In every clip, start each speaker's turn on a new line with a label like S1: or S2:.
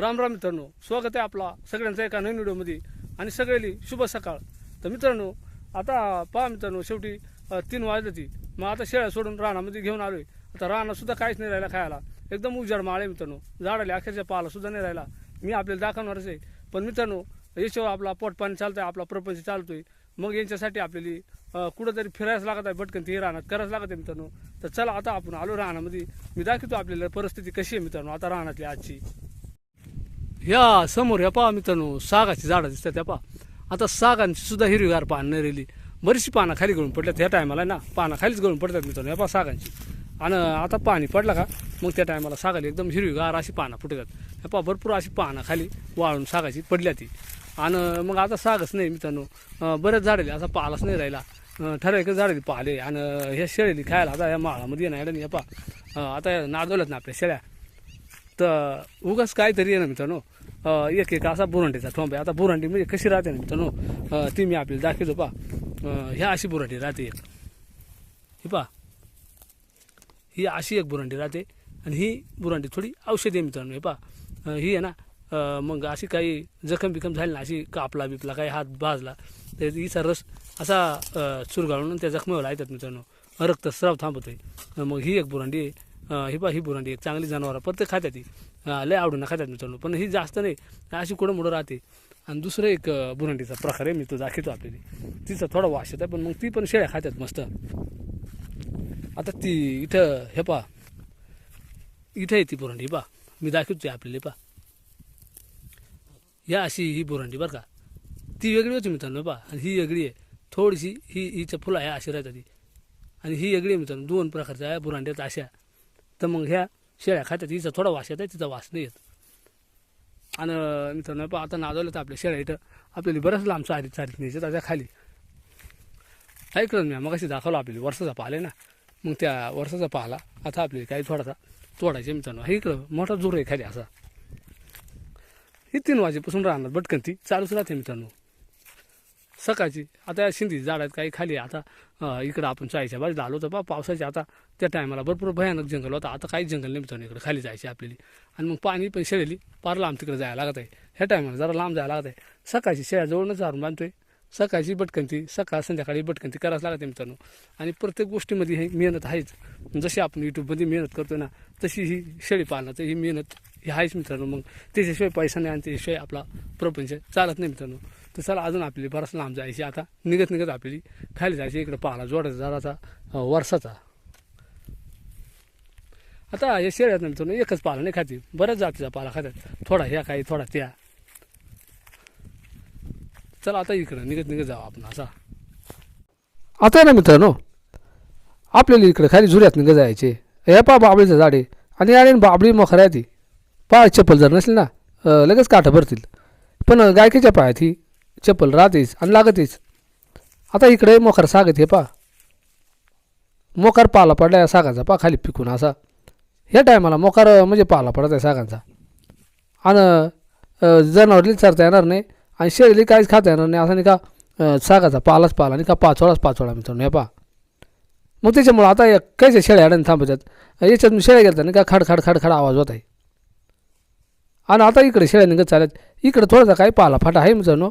S1: राम राम मित्रांनो स्वागत आहे आपला सगळ्यांचा एका नवीन व्हिडिओमध्ये. आणि सगळ्यांनी शुभ सकाळ. तर मित्रांनो आता पहा मित्रांनो शेवटी तीन वाजले ती. मग आता शेळ्या सोडून रानामध्ये घेऊन आलोय. आता रानासुद्धा काहीच नाही राहिला खायला. एकदम उजाड माळ आहे मित्रांनो. झाडाला अखेरच्या पाला सुद्धा नाही राहिला. मी आपल्याला दाखवणारच आहे. पण मित्रांनो याच्यावर आपला पोटपाणी चालतं चालतंय आपला प्रपंच चालतोय. मग यांच्यासाठी आपल्याला कुठंतरी फिरायच लागत आहे भटकन ते रानात करायच लागत आहे मित्रांनो. तर चला आता आपण आलो रानामध्ये. मी दाखवतो आपल्याला परिस्थिती कशी आहे मित्रांनो आता रानातली आजची. ह्या समोर ह्या पहा मित्रांनो सागाची झाडं दिसतात त्या पहा. आता सागांची सुद्धा हिरवीगार पानं नाही राहिली बरीचशी पानं खाली गळून पडल्यात ह्या टायमाला ना? पानं खालीच गळून पडतात मित्रांनो ह्या पहा सागांची. आणि आता पाणी पडलं का मग त्या टायमाला सागाली एकदम हिरवीगार अशी पानं फुटतात. ह्या पहा भरपूर अशी पानं खाली वाळून सागाची पडल्या ती आणि मग आता सागच नाही मित्रांनो. बरेच झाडेली असा पालाच नाही राहिला. ठराविक झाडेली पाले. आणि ह्या शेळेली खायला आता या माळामध्ये नाही ह्या पहा. आता नादवल्यात ना आपल्या शेळ्या. तर उगाच काहीतरी आहे ना मित्रांनो. एक एक असा बुरंडीचा ठोंब आहे. आता बुरंटी म्हणजे कशी राहते ना मित्रांनो? ती मी आपल्याला दाखवतो पा ह्या अशी बुरंटी राहते एक. ही पा ही अशी एक बुरंटी राहते आणि ही बुरंटी थोडी औषधी आहे मित्रांनो हे पा ही आहे ना मग अशी काही जखम बिखम झाली ना अशी कापला बिपला काही हात भाजला तर हिचा रस असा चुरगाळून त्या जखमेवर येतात मित्रांनो. रक्तस्राव थांबतोय. मग ही एक बुरंडी आहे. ही पा ही बुरंडी आहे. चांगली जनावर प्रत्येक खात्यात ती लय आवडून खात्यात मित्रांनो. पण ही जास्त नाही. अशी कुठं मुडं राहते. आणि दुसरं एक बुरांडीचा बुरंडीचा प्रकार आहे. मी तो दाखवतो आपल्याला. तिचा थोडा वास येत आहे पण मग ती पण शेळ्या खात्यात मस्त. आता ती इथं हे पा इथं आहे ती बुरंडी पा मी दाखवतोय आपल्याला पा या अशी ही बुरंडी बरं का. ती वेगळी होती मित्रांनो पा आणि ही वेगळी आहे. थोडीशी ही हिच्या फुलं आहे अशी राहतात ती. आणि ही वेगळी आहे मित्रांनो. दोन प्रकारच्या बुरांड्यात अशा. तर मग ह्या शेळ्या खात्यात हिचा थोडा वास येत आहे तिचा वास नाही येत. आणि मित्रांनो पहा आता नाजवलं तर आपल्या शेळ्या इथं. आपल्याला बरंच लांब चारीत चारीत न्यायचं त्याच्याखाली. ऐकलं मी मग अशी दाखवलं आपल्याला वर्षाचा पाहिले ना. मग त्या वर्षाचा पाहिला आता आपल्याला काही थोडासा तोडायचे मित्रांनो. हे इकडं मोठा जोर आहे खाली असा. ही तीन वाजेपासून राहणार भटकन ती. चालूच राहते मित्रांनो. सकाळची. आता या झाड आहेत काही खाली आता इकडं आपण चायच्या बाजूला आलो होतो बा पावसाच्या आता त्या टायमाला भरपूर भयानक जंगल होता. आता काही जंगल नाही मिळतो इकडे खाली जायची आपल्याली. आणि मग पाणी पण शेळेली पार लांब तिकडे जायला लागत आहे. ह्या टायमाला जरा लांब जायला लागत आहे. सकाळची शेळ्याजवळूनच झाडून बांधतोय. सकाळची भटकंती सकाळ संध्याकाळी भटकंती करावंच लागते मित्रांनो. आणि प्रत्येक गोष्टीमध्ये हे मेहनत आहेच. जशी आपण यूट्यूबमध्ये मेहनत करतो ना तशी ही शेळी पालनाचं ही मेहनत ही आहेच मित्रांनो. मग त्याच्याशिवाय पैसा नाही आणि त्याच्याशिवाय आपला प्रपंच चालत नाही मित्रांनो. तर चला अजून आपली बराच लांब जायची आता. निघत निघत आपली खाली जायची. इकडं पाला जोडायचा झाडाचा वर्षाचा आता या शेळ्यात ना एकच पाला नाही खाते. बऱ्याच जातीचा पाला खातात थोडा ह्या काही थोडा त्या. चला आता इकडं निघत निघत जाऊ आपण असा. आता ना मित्रांनो आपल्याला इकडं खाली झुऱ्यात निघत जायचे. हे पा बाबळीचं झाडे. आणि अरे बाबळी मोखर ती पाय चप्पल जर नसली ना लगेच काठं भरतील. पण गायकीच्या पायात ही चप्पल राहतेच आणि लागतेच आता इकडे मोखर सागत हे पा. मोकार पाला पडला या सागाचा पा खाली पिकून असा. ह्या टायमाला मोकार म्हणजे पाला पडत आहे सागांचा. आणि जनावरली चरता येणार नाही आणि शेळीली काहीच खाता येणार नाही. असं नाही का सागाचा पालाच पाला आणि का पाचोळाच पाचोळा मित्रांनो हे पा. मग त्याच्यामुळं आता या कायच्या शेळ्या अडण थांबतात? याच्यात मी शेळ्या गेल्या नाही का खड खाड खाड खाड आवाज होत आहे. आणि आता इकडे शेळ्या निघत चालत इकडे थोडासा काही पाला फाटा आहे मित्रांनो.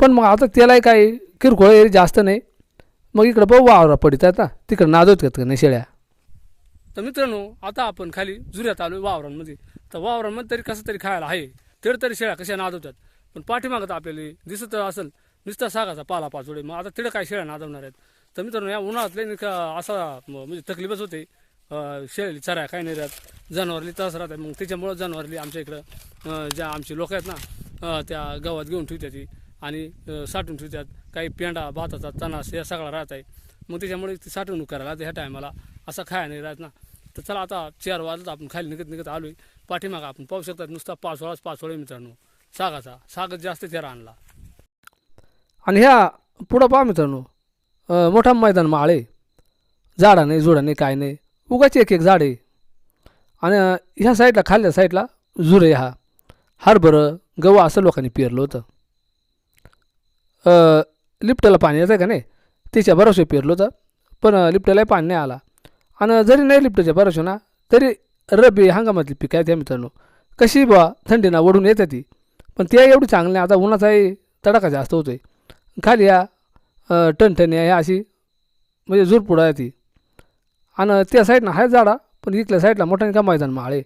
S1: पण मग आता त्यालाही काही किरकोळ एरी जास्त नाही. मग इकडं बघू वावरा पडित आहेत ना. तिकडं नादवत घेत नाही शेळ्या? तर मित्रांनो आता आपण खाली जुऱ्यात आलो वावरांमध्ये. तर वावरांमध्ये तरी कसं तरी खायला आहे. तरी तरी शेळ्या कशा नादवतात? पण पाठीमागत आपल्याला दिसत असेल नुसता सागाचा पाला पाचोडे मग आता तिथं काय शेळ्या नादवणार आहेत? तर मित्रांनो या उन्हाळ्यातले लई का असा म्हणजे तकलीफच होते. शेळी चराय काही नाही राहत. जनावरली त्रास राहतात. मग त्याच्यामुळं जनावरली आमच्या इकडं ज्या आमची लोक आहेत ना त्या गावात घेऊन ठेवतात ती. आणि साठवून ठेवतात. काही पेंडा भाताचा तणास हे सगळा राहत आहे. मग त्याच्यामुळे ती साठवणूक करायला ह्या टायमाला. असा खाया नाही राहत ना. तर चला आता चार वाजत आपण खाली निघत निघत आलो आहे पाठीमागा आपण पाहू शकतात नुसता पाचोळाच पाचोळे मित्रांनो. सागाचा. सागत जास्त चेहरा आणला. आणि ह्या पुढं पहा मित्रांनो. मोठा मैदान माळे झाडा नाही जुडा नाही काय नाही. उगाच एक एक झाड आहे. आणि ह्या साईडला खाल्ल्या साईडला झुरे हा. हरभरं गहू असं लोकांनी पेरलं होतं. लिफ्टला पाणी येतं का नाही? त्याच्या भरोसे पेरलं होतं पण लिफ्टलाही पाणी नाही आला. आणि जरी नाही लिफ्टच्या भरोसे ना तरी रब्बी हंगामातली पिकं आहेत त्या मित्रांनो. कशी बा थंडीना ओढून येते ती. पण त्या एवढी चांगली नाही. आता उन्हाचाही तडाखा जास्त होतो आहे खाली या टणटणी आहे अशी म्हणजे झुरपुड आहे ती. आणि त्या साईडनं आहे झाडा पण इकल्या साईडला मोठ्याने का मैदान माळे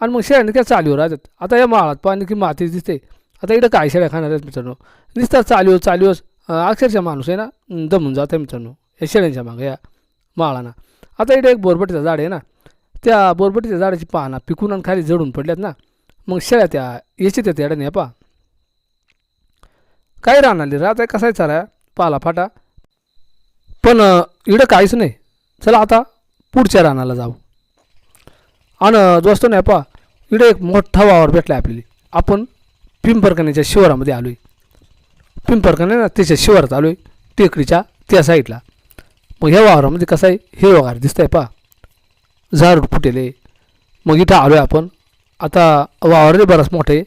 S1: आणि मग शेळ्याने काय चालीवर राहतात. आता या माळात पाणी की माती दिसते आता इकडं काय शेळ्या खाणार आहेत मित्रांनो? निस्तार चालू चालू अक्षरशः माणूस आहे ना? दमून जात आहे मित्रांनो. या शेळ्यांच्या मागं या माळाना. आता इकडे एक बोरबटीचं झाड आहे ना? त्या बोरबटीच्या झाडाची पाना पिकून आणि खाली जडून पडल्यात ना? मग शेळ्या त्या याची त्या येड्याने या पा. काय राहणार राहत आहे कसाय चारा? पाला फाटा. पण इकडं काहीच नाही. चला आता पुढच्या रानाला जाऊ. आणि दोस्त नाही पा. इकडे एक मोठा वावर भेटला आपल्याला. आपण पिंपरकण्याच्या शिवारामध्ये आलो आहे पिंपरकण्या ना त्याच्या शिवारात आलो आहे टेकडीच्या त्या साईडला मग ह्या वावरामध्ये कसं आहे? हे दिसत आहे पा झाड फुटेले मग इथं आलो आहे आपण. आता वावरही बराच मोठं आहे.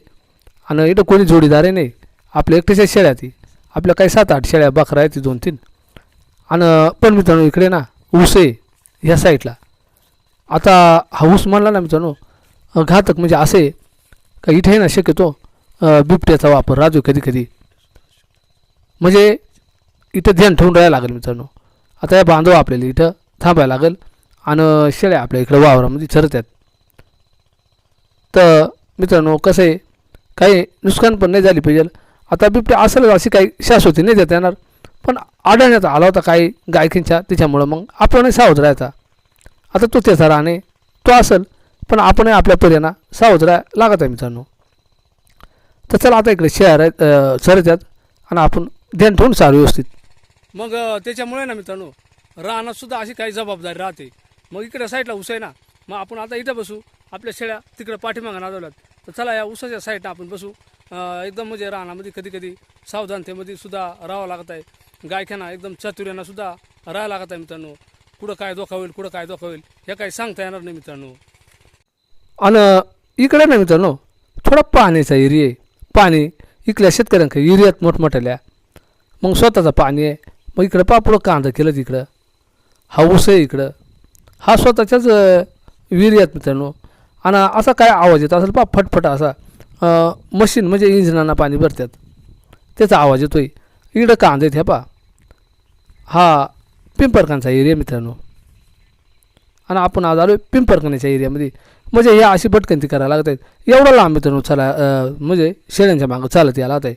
S1: आणि इथं कोणी जोडीदार आहे नाही. आपल्या एकट्याच्या शेळ्या ती आपल्या काही सात आठ शेळ्या बकरा आहेत ती दोन तीन. आणि पण मित्रांनो इकडे ना ऊस आहे ह्या साईडला आता हा ऊस म्हणला ना मित्रांनो घातक म्हणजे असे का इथे ना शक्यतो बिबट्याचा वापर राजू कधी कधी म्हणजे इथं ध्यान ठेवून राहायला लागेल मित्रांनो. आता या बांधव आपल्याला इथं थांबायला लागेल आणि शेळ्या आपल्या इकडं वावरामध्ये चरतात तर मित्रांनो कसं आहे? काही नुकसान पण नाही झाली पाहिजे. आता बिबट्या असेल अशी काही शाश्वती नाही देता येणार. पण आढळण्यात आला होता काही गायकींच्या त्याच्यामुळं मग आपणही सावध राहायचा. आता तो त्याचा राहणे तो असेल पण आपणही आपल्या पर्याना सावध राहा लागत आहे मित्रांनो. तर चला आता इकडे शहर आहेत आणि आपण ध्यान ठेवून चालू व्यवस्थित. मग त्याच्यामुळे ना मित्रांनो रानात सुद्धा अशी काही जबाबदारी राहते. मग इकडे साईडला आहे ना मग आपण आता इथं बसू आपल्या शेळ्या तिकडे पाठीमागं नादवल्यात. तर चला या ऊसाच्या साईडनं आपण बसू. एकदम म्हणजे रानामध्ये कधी कधी सावधानतेमध्ये सुद्धा राहावं लागत आहे. गायख्यांना एकदम चातुर्यानं सुद्धा राहावं लागत आहे मित्रांनो. कुठं काय धोका होईल कुठं काय धोका होईल हे काही सांगता येणार नाही मित्रांनो. आणि इकडे ना मित्रांनो थोडा पाण्याचा एरिया आहे. पाणी इकल्या शेतकऱ्यांकडे युरियात मोठमोठ्याल्या. मग स्वतःचं पाणी आहे. मग इकडं पापुडं कांदा केलं तिकडं हा ऊस आहे इकडं. हा स्वतःच्याच अं, मित्रांनो. आणि असा काय आवाज येतो? असेल पा फटफट असा मशीन म्हणजे इंजिनांना पाणी भरतात त्याचा आवाज येतोय. इकडं कांदा आहेत ह्या पा. हा पिंपरकांचा एरिया मित्रांनो. आणि आपण आज आलो पिंपरकण्याच्या एरियामध्ये. म्हणजे ह्या अशी भटकंती करायला लागत आहेत एवढं लांब मित्रांनो चला म्हणजे शेळ्यांच्या मागं चालत यायला लागत आहे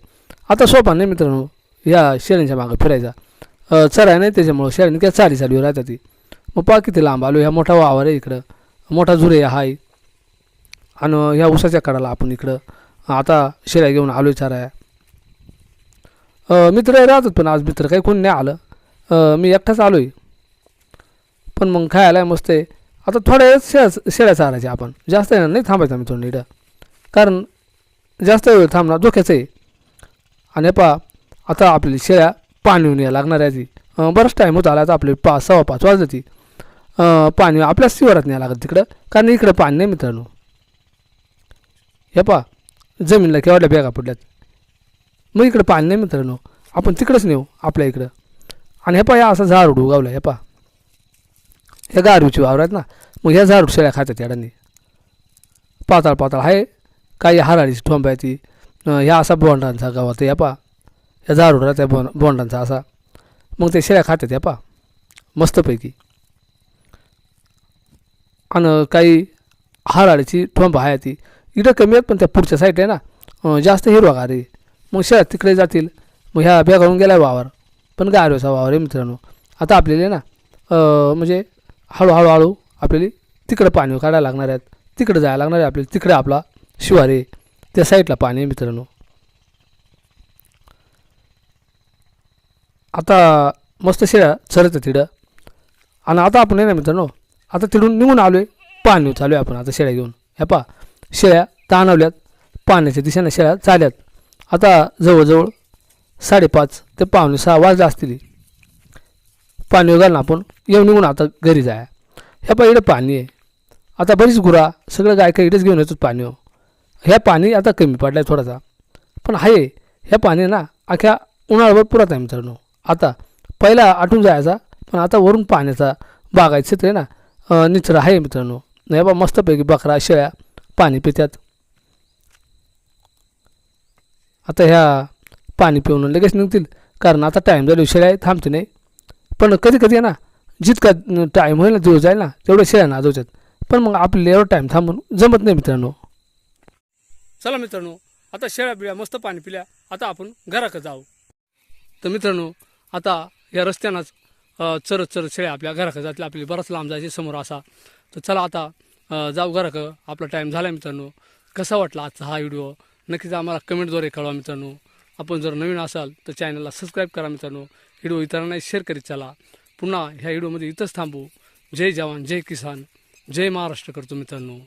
S1: आता सोपा नाही मित्रांनो या शेळ्यांच्या मागं फिरायचा. चराय नाही त्याच्यामुळं शेळ्यांनी काय चाली चालू राहतात ती. मग पहा किती लांब आलो ह्या मोठा वावर आहे इकडं. मोठा झुरे हाय. आणि ह्या उसाच्या कडाला आपण इकडं. आता शेळ्या घेऊन आलो चाराया चराया मित्र राहतात पण आज मित्र काही कोण नाही आलं. मी एकटाच आलो आहे पण मग खायला मस्त आहे. आता थोड्या वेळ शेळ्या शेळ्या चारायच्या आपण. जास्त येणार नाही थांबायचं आम्ही थोडं नीट कारण जास्त वेळ थांबणार धोक्याचं आहे. आणि पा आता आपली शेळ्या पाणी यायला लागणार आहे ती बराच टाईम होता आला आता आपली पाच सव्वा पाच वाजत ती. पाणी आपल्या शिवारात न्याय लागत तिकडं. कारण इकडं पाणी नाही मित्रांनो. हे पा जमीनला केवढ्या बॅगा पडल्यात. मग इकडं पाणी नाही मित्रांनो. आपण तिकडंच नेऊ आपल्या इकडं. आणि हे पा या असं झाड उडू गावलं हे पा हे गारूची वावर आहेत ना. मग ह्या झाडू शेळ्या खातात याडांनी पाताळ पाताळ आहे. काही हराळीची ठोंब आहे ती. ह्या असा बोंडांचा गावात या पा या झाडू राहत्या बोंड बोंडांचा असा. मग ते शेळ्या खातात या पा मस्तपैकी. आणि काही हराळीची ठोंब आहे ती. इकडं कमी आहेत पण त्या पुढच्या साईड आहे ना. जास्त हिरवागार आहे. मग शेळ्या तिकडे जातील. मग ह्या बॅगावरून गेला वावर. पण गारव्याचा वावर आहे मित्रांनो. आता आपल्याला ना म्हणजे हळूहळू हळू आपल्याला तिकडं पाणी काढायला लागणार आहेत. तिकडं जायला लागणार आहे आपल्याला. तिकडे आपला शिवारे त्या साईडला पाणी आहे मित्रांनो. आता मस्त शेळ्या चरत तिकडं आणि आता आपण आहे ना मित्रांनो आता तिडून निघून आलो आहे पाणी चालू आहे आपण आता शेळ्या घेऊन. ह्या पा शेळ्या ताणवल्यात. पाण्याच्या दिशेनं शेळ्या चाल्यात आता जवळजवळ साडेपाच ते पावणे सहा वाजले असतील. पाणी घालून आपण. येऊन निघून आता घरी जाय. ह्या पा इकडे पाणी आहे. आता बरीच गुरा सगळं गाय काय इकडेच घेऊन येतो पाणी हो. ह्या पाणी आता कमी पडलं आहे थोडासा. पण आहे ह्या पाणी ना अख्या उन्हाळ्यावर पुरत आहे मित्रांनो. आता पहिला आटून जायचा पण आता वरून पाण्याचा बागायचं ते आहे ना निचरा आहे मित्रांनो. नाही बा मस्तपैकी बकरा शेळ्या पाणी पितात. आता ह्या पाणी पिऊन लगेच निघतील. कारण आता टाईम झाली शेळ्या थांबते नाही. पण कधी कधी आहे ना जितका टाईम होईल ना दिवस जाईल ना तेवढं शेळ्या नाजवतात. पण मग आपल्याला एवढा टाईम थांबून जमत नाही मित्रांनो. चला मित्रांनो आता शेळ्या बिळ्या मस्त पाणी पिल्या आता आपण घराकडे जाऊ. तर मित्रांनो आता या रस्त्यानंच चरत चरत शेळ्या आपल्या घराकडे जातील आपली बराच लांब जायचे समोर असा. तर चला आता जाऊ घराकडं आपला टाईम झाला मित्रांनो. कसा वाटला आजचा हा व्हिडिओ नक्कीच आम्हाला कमेंटद्वारे कळवा मित्रांनो. आपण जर नवीन असाल तर चॅनलला सबस्क्राईब करा मित्रांनो. व्हिडिओ इतरांना शेअर करीत चला. पुन्हा ह्या व्हिडिओमध्ये इथंच थांबू. जय जवान जय किसान जय महाराष्ट्र करतो मित्रांनो.